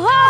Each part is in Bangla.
Oh!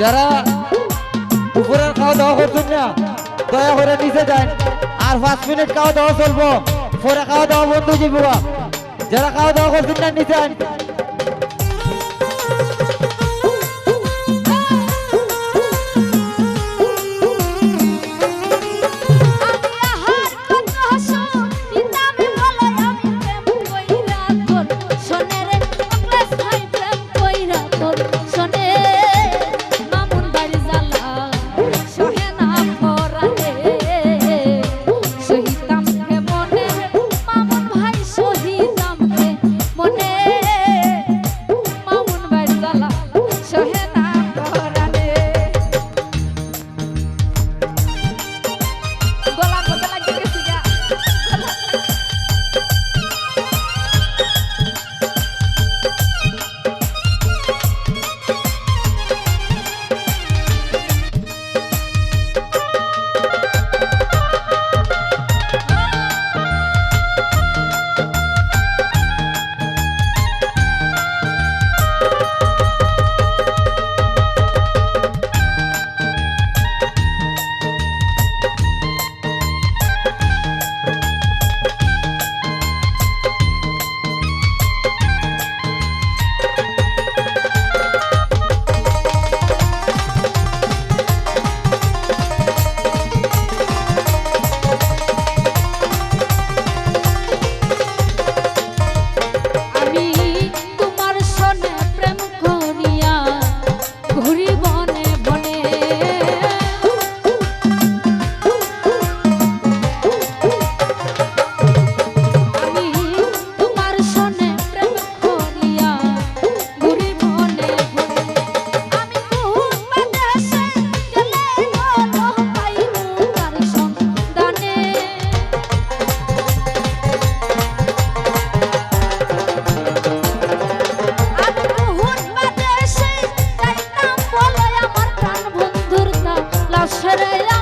যারা উপরের খাওয়া দাওয়া করছেন না, দয়া করে নিচে যান। আর পাঁচ মিনিট খাওয়া দাওয়া চলবো। পরে খাওয়া দাওয়া বন্ধু যাব যারা খাওয়া দাওয়া করছেন না, নিচে আন। Thank you. soledad.